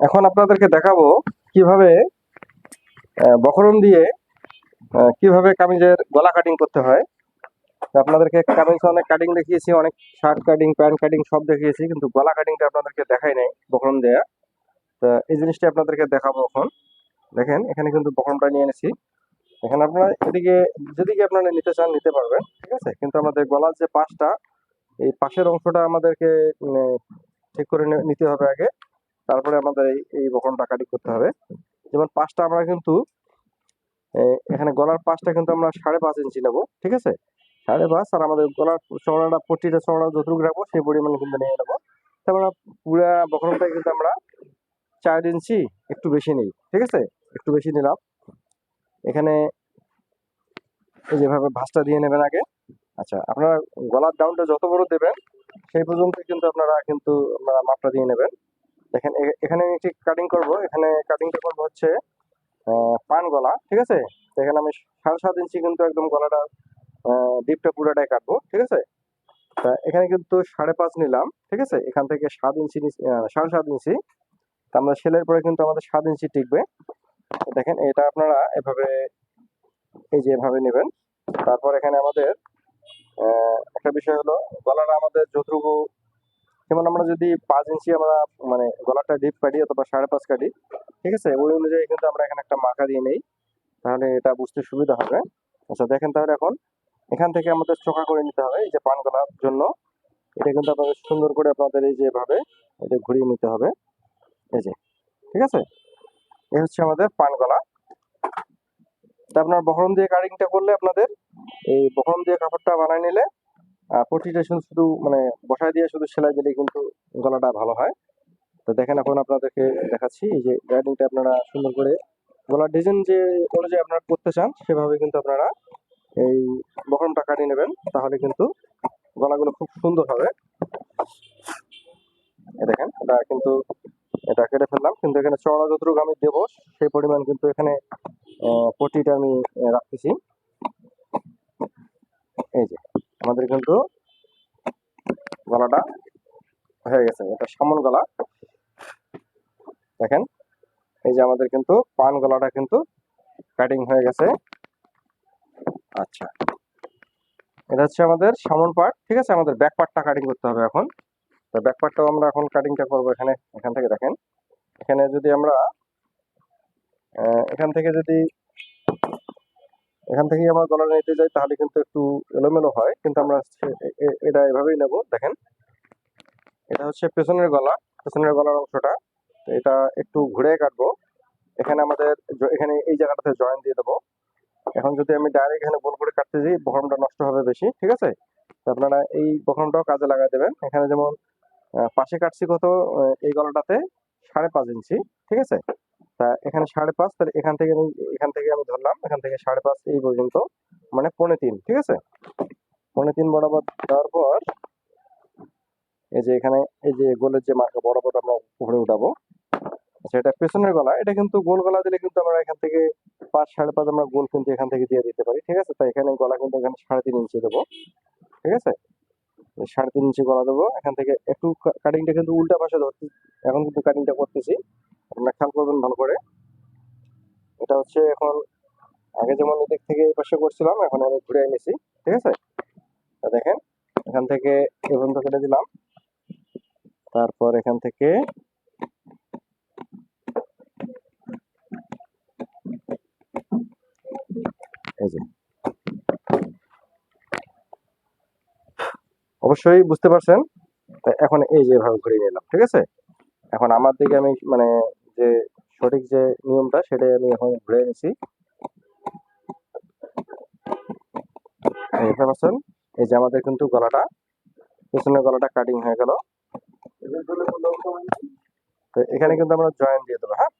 এখন আপনাদেরকে দেখাবো কীভাবে আহ, বখরম দিয়ে কীভাবে কামিজের গলা কাটিং করতে হয়। আপনাদেরকে কামিজ অনেক কাটিং দেখিয়েছি অনেক শার্ট কাটিং প্যান্ট কাটিং সব দেখিয়েছি কিন্তু গলা কাটিংটা আপনাদেরকে দেখাই নাই বখরম দেয়া। তো এই জিনিসটা আপনাদেরকে দেখাবো এখন। দেখেন এখানে কিন্তু বখরমটা নিয়ে এনেছি। এখানে আপনারা এদিকে যেদিকে আপনারা নিতে চান নিতে পারবেন ঠিক আছে? কিন্তু আমাদের গলার যে পাশটা এই পাশের অংশটা আমাদেরকে মানে, ঠিক করে নিতে হবে আগে। তারপরে আমাদের এই এই বকনটা কাটিং করতে হবে। যেমন পাঁচটা আমরা কিন্তু এখানে গলার পাঁচটা কিন্তু আমরা সাড়ে পাঁচ ইঞ্চি নেব, ঠিক আছে? সাড়ে পাঁচ, আর আমাদের গলার চওড়াটা, পট্টিটা, চওড়া যতটুকু রাখব, সেই পরিমাণে কিন্তু নিয়ে নেব। তারপরে পুরা বকরমটা কিন্তু আমরা চার ইঞ্চি একটু বেশি নিই, ঠিক আছে? একটু বেশি নিলাম। এখানে যেভাবে ভাঁজটা দিয়ে নেবেন আগে। আচ্ছা আপনারা গলার ডাউনটা যত বড় দেবেন, সেই পর্যন্ত কিন্তু আপনারা কিন্তু আপনারা মাপটা দিয়ে নেবেন। দেখেন এখানে আমি ঠিক কাটিং করব। এখানে কাটিংটা করব হচ্ছে পান গলা, ঠিক আছে? এখানে আমি সাড়ে সাত ইঞ্চি কিন্তু একদম গলাটা ডিপটা পুরোটাই কাটবো, ঠিক আছে? তা এখানে কিন্তু সাড়ে পাঁচ নিলাম, ঠিক আছে? এখান থেকে সাত ইঞ্চি সাড়ে সাত ইঞ্চি। তা আমরা সেলের পরে কিন্তু আমাদের সাত ইঞ্চি টিকবে। দেখেন, এটা আপনারা এভাবে, এই যে এভাবে নেবেন। তারপর এখানে আমাদের একটা বিষয় হলো, গলাটা আমাদের যতটুকু যেমন আমরা যদি পাঁচ ইঞ্চি আমরা মানে গলাটা ডিপ কাটি অথবা সাড়ে পাঁচ কাটি, ঠিক আছে? ওই অনুযায়ী কিন্তু আমরা এখানে একটা মাখা দিয়ে নেই। তাহলে এটা বুঝতে সুবিধা হবে। আচ্ছা দেখেন তাহলে এখন এখান থেকে আমাদের চোখা করে নিতে হবে, এই যে পান গলার জন্য। এটা কিন্তু আপনাদের সুন্দর করে আপনাদের এই যেভাবে এটা ঘুরিয়ে নিতে হবে। এই যে, ঠিক আছে? এই হচ্ছে আমাদের পান গলা। তা আপনার বহরম দিয়ে কাটিংটা করলে আপনাদের এই বহরম দিয়ে কাপড়টা বানায় নিলে পট্টিটা শুধু মানে বসায় দিয়ে শুধু সেলাই দিলে কিন্তু গলাটা ভালো হয়। তো দেখেন এখন আপনাদেরকে দেখাচ্ছি এই যে গাইডিংটা আপনারা সুন্দর করে গলার ডিজাইন যে অনুযায়ী আপনারা করতে চান সেভাবে কিন্তু আপনারা এই বকরমটা কাটিয়ে নেবেন তাহলে কিন্তু গলাগুলো খুব সুন্দর হবে। দেখেন এটা কিন্তু এটা কেটে ফেললাম কিন্তু এখানে চড়া যতটুকু আমি দেবো সেই পরিমাণ কিন্তু এখানে আহ, পট্টিটা আমি রাখতেছি এই যে আমাদের কিন্তু গলাটা হয়ে গেছে। এটা সামন গলা। দেখেন, এই যে আমাদের কিন্তু পান গলাটা কিন্তু কাটিং হয়ে গেছে। আচ্ছা। এটা হচ্ছে আমাদের সামন পার্ট ঠিক আছে, আমাদের ব্যাক পার্টটা কাটিং করতে হবে এখন। তো ব্যাক পার্টটাও আমরা এখন কাটিংটা করব এখানে, এখান থেকে দেখেন। এখানে যদি আমরা এখান থেকে যদি এখান থেকে আমরা গলা নিতে যাই, তাহলে কিন্তু একটু এলোমেলো হয়, কিন্তু আমরা এটা এভাবেই নেব, দেখেন। এটা হচ্ছে পেছনের গলা, পেছনের গলার অংশটা। এটা একটু ঘুরে কাটবো। এখানে আমাদের এখানে এই জায়গাটাতে জয়েন দিয়ে দেবো। এখন যদি আমি ডাইরেক্ট এখানে গোল করে কাটতে যাই, বহরমটা নষ্ট হবে বেশি, ঠিক আছে? আপনারা এই বহরমটাও কাজে লাগাই দেবেন। এখানে যেমন পাশে কাটছি কত এই গলাটাতে সাড়ে পাঁচ ইঞ্চি, ঠিক আছে? তা এখানে সাড়ে পাঁচ, তাহলে এখান থেকে আমি, এখান থেকে আমি ধরলাম, এখান থেকে সাড়ে পাঁচ এই পর্যন্ত মানে পৌনে তিন, ঠিক আছে? পৌনে তিন বরাবর দেওয়ার পর এই যে এখানে, এই যে গোলের যে মার্কা বরাবর আমরা উপরে উঠাবো আচ্ছা এটা পেছনের গলা, এটা কিন্তু গোল গলা দিলে কিন্তু আমরা এখান থেকে পাঁচ, সাড়ে পাঁচ আমরা গোল কিন্তু এখান থেকে দিয়ে দিতে পারি, ঠিক আছে? তাই এখানে গলা কিন্তু এখানে সাড়ে তিন ইঞ্চি দেবো, ঠিক আছে? সাড়ে তিন ইঞ্চি গলা দেবো। এখান থেকে একটু কাটিংটা কিন্তু উল্টা পাশে ধরছি। এখন কিন্তু কাটিংটা করতেছি। আপনারা খেয়াল করবেন ভালো করে। এটা হচ্ছে এখন আগে যেমন এদিক থেকে এই পাশে করছিলাম, এখন আমি ঘুরে এনেছি, ঠিক আছে? তা দেখেন, এখান থেকে এ পর্যন্ত কেটে দিলাম। তারপর এখান থেকে এই যে অবশ্যই বুঝতে পারছেন। এখন এই যে এভাবে ঘুরিয়ে নিলাম, ঠিক আছে? এখন আমার দিকে আমি মানে যে সঠিক যে নিয়মটা সেটাই আমি এখন ঘুরে এই দেখতে পাচ্ছেন, এই যে আমাদের কিন্তু গলাটা, পেছনের গলাটা কাটিং হয়ে গেল। তো এখানে কিন্তু আমরা জয়েন দিয়ে দেবো হ্যাঁ?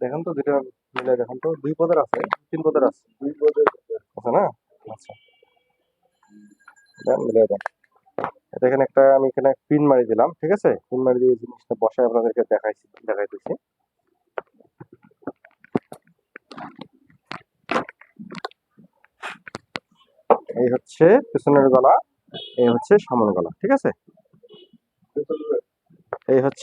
দেখেন তো দুটো মিলে দেখেন তো, দুই পদের আছে, তিন পদের আছে। দুই পদের আছে না? আচ্ছা। এখানে একটা, আমি এখানে পিন মারি দিলাম, ঠিক আছে? পিন মারি দিয়ে জিনিসটা বসায় আপনাদেরকে দেখাইছি, দেখাইতেছি। এই হচ্ছে পেছনের গলা, এই হচ্ছে সামনের গলা, ঠিক আছে? এই হচ্ছে